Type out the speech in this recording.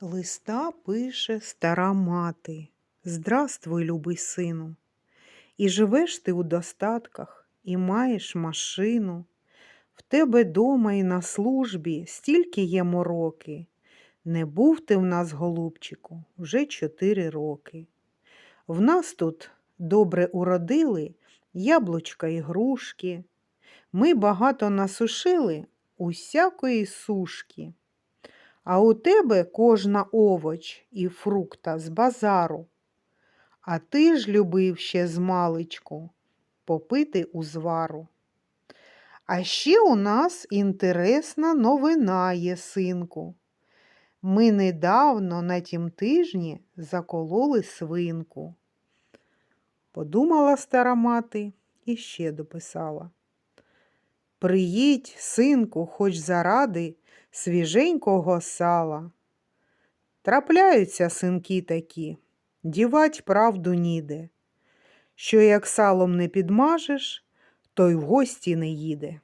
Листа пише стара мати. Здравствуй, любий сину. І живеш ти у достатках, і маєш машину. В тебе дома і на службі стільки є мороки. Не був ти в нас, голубчику, вже чотири роки. В нас тут добре уродили яблучка і грушки. Ми багато насушили усякої сушки. А у тебе кожна овоч і фрукта з базару. А ти ж любив ще з маличку попити узвару. А ще у нас інтересна новина є, синку. Ми недавно на тім тижні закололи свинку. Подумала стара мати і ще дописала. Приїдь, синку, хоч заради свіженького сала. Трапляються синки такі, дівать правду ніде, що як салом не підмажеш, то й в гості не їде.